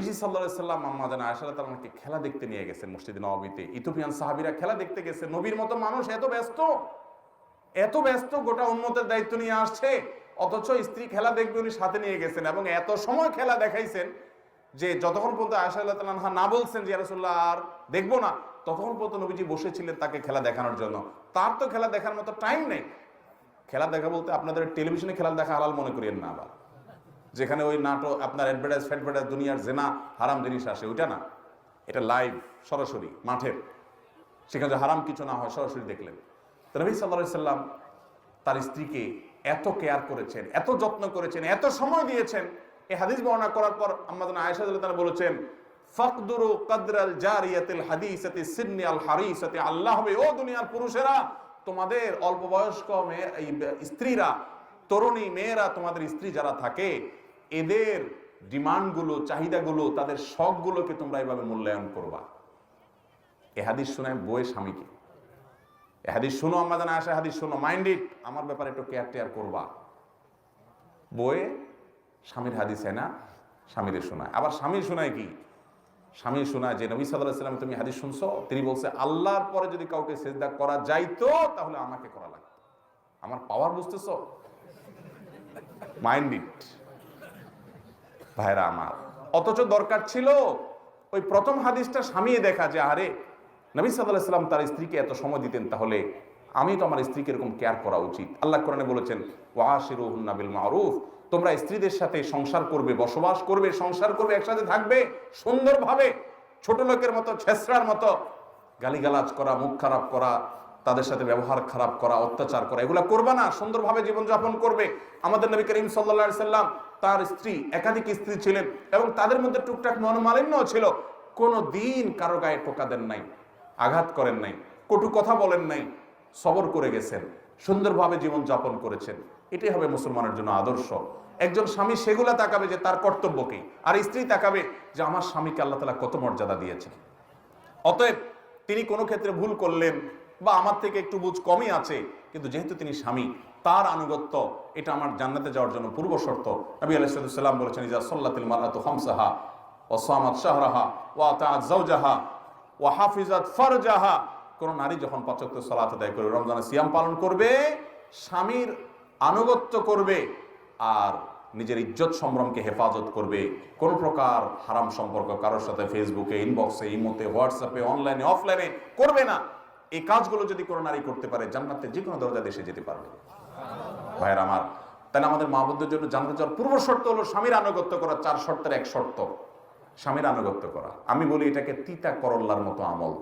EC সাল্লাহ সাল্লাম আম্মাদান আয়সাল্লাহ তালাকে খেলা দেখতে নিয়ে গেছেন মসজিদ নবাবিতে। ইথোপিয়ান সাহাবিরা খেলা দেখতে গেছে। নবীর মতো মানুষ এত ব্যস্ত এত ব্যস্ত গোটা উন্মতের দায়িত্ব নিয়ে আসছে, অথচ স্ত্রী খেলা দেখবে উনি সাথে নিয়ে গেছেন এবং এত সময় খেলা দেখাইছেন যে যতক্ষণ পর্যন্ত আয়সা আল্লাহ তালাহা না বলছেন যে রাসুল্লাহ আর দেখব না, ততক্ষণ পর্যন্ত নবীজি বসেছিলেন তাকে খেলা দেখানোর জন্য। তার তো খেলা দেখার মতো টাইম নেই। খেলা দেখা বলতে আপনাদের টেলিভিশনে খেলা দেখা হালাল মনে করিয়েন না আবার। যেখানে ওই নাটক, আপনার অ্যাডভার্টাইজ ফ্যাডভার্টাইজ দুনিয়ার জেনা, হারাম জিনিস আসে, ওইটা না। এটা লাইভ সরাসরি মাঠের সেখানে হারাম কিছু না হয়, সরাসরি দেখলেন। তো নবী তার স্ত্রীকে এত কেয়ার করেছেন, এত যত্ন করেছেন, এত সময় দিয়েছেন। এই হাদিস বর্ণনা করার পর আমাদের আয়েশা তারা বলেছেন, ফকদুরু কদরাল জারিয়াতিল হাদিসাতি সিন্নি আল আল্লাহ হবে, ও দুনিয়ার পুরুষেরা, তোমাদের অল্প বয়স্ক মেয়ে স্ত্রীরা, তরুণী মেয়েরা, তোমাদের স্ত্রী যারা থাকে এদের ডিমান্ডগুলো, চাহিদাগুলো, তাদের শখগুলোকে তোমরা এভাবে মূল্যায়ন করবা। এ হাদিস শোনায় স্বামীকে এ হাদিস শুনো আমরা জানা আসে হাদিস শোনো। মাইন্ড ইট আমার ব্যাপারে একটু কেয়ার টেয়ার করবা। বইয়ে স্বামীর হাদিস হয় না, স্বামীদের শোনায়। আবার স্বামী শোনায় কি? স্বামী শোনায় যে নবী সাল্লাহ সাল্লাম তুমি হাদিস শুনছো? তিনি বলছে, আল্লাহর পরে যদি কাউকে সেজদা করা যাইতো, তাহলে আমাকে করা লাগতো। আমার পাওয়ার বুঝতেছ? মাইন্ড ইট ভাইরা আমার। অথচ দরকার ছিল ওই প্রথম হাদিসটা স্বামীয়ে দেখা যে, আরে, নবী সাল্লাহ তার স্ত্রীকে এত সময় দিতেন, তাহলে আমি তো আমার স্ত্রীকে এরকম কেয়ার করা উচিত। আল্লাহ কোরআনে বলেছেন ওয়াশিরুন্নাবিল মারুফ। তোমরা স্ত্রীদের সাথে সংসার করবে, বসবাস করবে, সংসার করবে, একসাথে থাকবে, সুন্দরভাবে, ছোট লোকের মতো ছেসরার মতো, গালিগালাজ করা, মুখ খারাপ করা, তাদের সাথে ব্যবহার খারাপ করা, অত্যাচার করা, এগুলো করবে না, সুন্দরভাবে জীবনযাপন করবে। আমাদের নবী করিম সাল্লা সাল্লাম তার স্ত্রী, একাধিক স্ত্রী ছিলেন এবং তাদের মধ্যে টুকটাক মনোমালিন্য ছিল। কোনো দিন কারও গায়ে টোকা দেন নাই, আঘাত করেন নাই, কটু কথা বলেন নাই, সবর করে গেছেন, সুন্দরভাবে জীবন যাপন করেছেন। এটাই হবে মুসলমানের জন্য আদর্শ। একজন স্বামী সেগুলা তাকাবে যে তার কর্তব্যকেই আর স্ত্রী তাকাবে যে আমার স্বামীকে আল্লাহ তালা কত মর্যাদা দিয়েছেন। অতএব তিনি কোনো ক্ষেত্রে ভুল করলেন বা আমার থেকে একটু বুঝ কমই আছে, কিন্তু যেহেতু তিনি স্বামী, তার আনুগত্য, এটা আমার জান্নাতে যাওয়ার জন্য পূর্ব শর্ত। নবী আলাইসাল্লাম বলেছেন ইজা সল্লাতিল মারাতু হামসাহা ও সামাত শাহরাহা ও আতাত জাওজাহা ও হাফিজাত ফারজাহা। কোন নারী যখন পাচক সালাত আদায় করে রমজানের সিয়াম পালন করবে, স্বামীর আনুগত্য করবে, আর নিজের ইজ্জত সম্ভ্রমকে হেফাজত করবে। কোন প্রকার হারাম সম্পর্ক কারোর সাথে ফেসবুকে ইনবক্সে ইমোতে হোয়াটসঅ্যাপে অনলাইনে অফলাইনে করবে না। এই কাজগুলো যদি কোনো নারী করতে পারে, জান্নাতে যে কোনো দরজা দেশে যেতে পারবে। ভাইয়ের আমার, তাহলে আমাদের মা মাহবুদের জন্য জানতে চাওয়ার পূর্ব শর্ত হলো স্বামীর আনুগত্য করা, চার শর্তের এক শর্ত, স্বামীর আনুগত্য করা। আমি বলি এটাকে তিতা করল্লার মতো আমল।